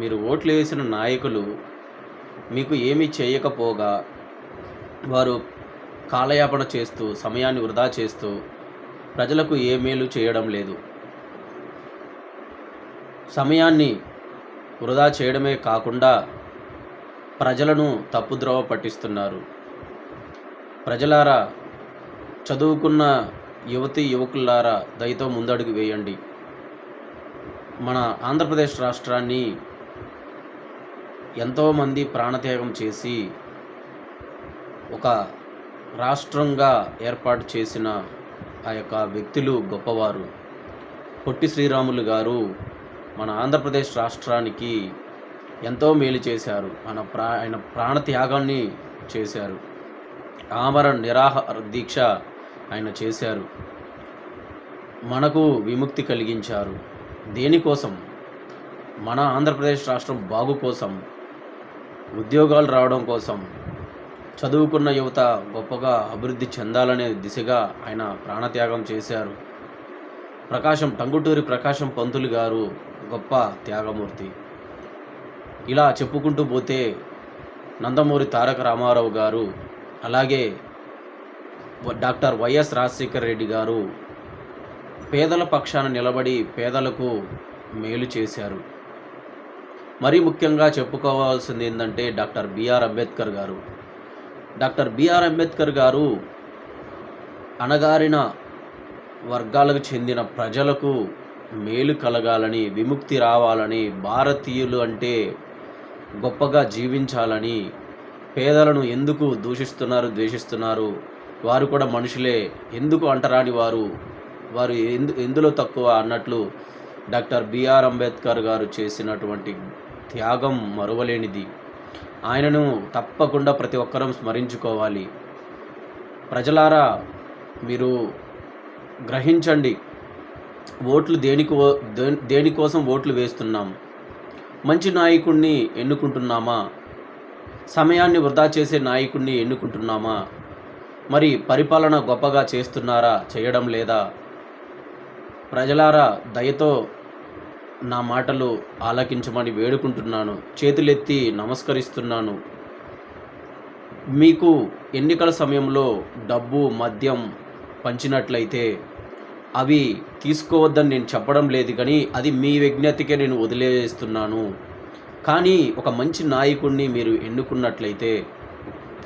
మీరు ఓట్లు వేసిన నాయకులు మీకు ఏమీ చేయకపోగా వారు కాలయాపన చేస్తూ సమయాన్ని వృధా చేస్తూ ప్రజలకు ఏ మేలు చేయడం లేదు. సమయాన్ని వృధా చేయడమే కాకుండా ప్రజలను తప్పుద్రోవ పట్టిస్తున్నారు. ప్రజలారా చదువుకున్న యువతి యువకులారా దయతో ముందడుగు వేయండి. మన ఆంధ్రప్రదేశ్ రాష్ట్రాన్ని ఎంతోమంది ప్రాణత్యాగం చేసి ఒక రాష్ట్రంగా ఏర్పాటు చేసిన ఆ యొక్క వ్యక్తులు గొప్పవారు. పొట్టి శ్రీరాములు గారు మన ఆంధ్రప్రదేశ్ రాష్ట్రానికి ఎంతో మేలు చేశారు. మన ప్రా ఆయన ప్రాణత్యాగాన్ని చేశారు. ఆమర నిరాహార దీక్ష ఆయన చేశారు. మనకు విముక్తి కలిగించారు. దేనికోసం? మన ఆంధ్రప్రదేశ్ రాష్ట్రం బాగు కోసం ఉద్యోగాలు రావడం కోసం చదువుకున్న యువత గొప్పగా అభివృద్ధి చెందాలనే దిశగా ఆయన ప్రాణత్యాగం చేశారు. ప్రకాశం టంగుటూరి ప్రకాశం పంతులు గారు గొప్ప త్యాగమూర్తి. ఇలా చెప్పుకుంటూ పోతే నందమూరి తారక రామారావు గారు అలాగే డాక్టర్ వైఎస్ రాజశేఖర్ రెడ్డి గారు పేదల పక్షాన నిలబడి పేదలకు మేలు చేశారు. మరీ ముఖ్యంగా చెప్పుకోవాల్సింది ఏంటంటే డాక్టర్ బిఆర్ అంబేద్కర్ గారు. డాక్టర్ బిఆర్ అంబేద్కర్ గారు అణగారిన వర్గాలకు చెందిన ప్రజలకు మేలు కలగాలని విముక్తి రావాలని భారతీయులు అంటే గొప్పగా జీవించాలని పేదలను ఎందుకు దూషిస్తున్నారు ద్వేషిస్తున్నారు? వారు కూడా మనుషులే. ఎందుకు అంటరాని వారు? వారు ఎందు ఎందులో తక్కువ అన్నట్లు డాక్టర్ బిఆర్ అంబేద్కర్ గారు చేసినటువంటి త్యాగం మరువలేనిది. ఆయనను తప్పకుండా ప్రతి ఒక్కరం స్మరించుకోవాలి. ప్రజలారా మీరు గ్రహించండి ఓట్లు దేనికి దేనికోసం ఓట్లు వేస్తున్నాం? మంచి నాయకుడిని ఎన్నుకుంటున్నామా? సమయాన్ని వృధా చేసే నాయకుడిని ఎన్నుకుంటున్నామా? మరి పరిపాలన గొప్పగా చేస్తున్నారా చేయడం లేదా? ప్రజలారా దయతో నా మాటలు ఆలకించమని వేడుకుంటున్నాను. చేతులెత్తి నమస్కరిస్తున్నాను. మీకు ఎన్నికల సమయంలో డబ్బు మద్యం పంచినట్లయితే అవి తీసుకోవద్దని నేను చెప్పడం లేదు కానీ అది మీ విజ్ఞతకే నేను వదిలేస్తున్నాను. కానీ ఒక మంచి నాయకుడిని మీరు ఎన్నుకున్నట్లయితే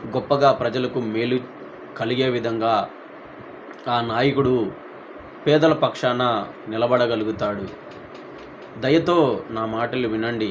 గొప్పగా ప్రజలకు మేలు కలిగే విధంగా ఆ నాయకుడు పేదల పక్షాన నిలబడగలుగుతాడు. దయతో నా మాటలు వినండి.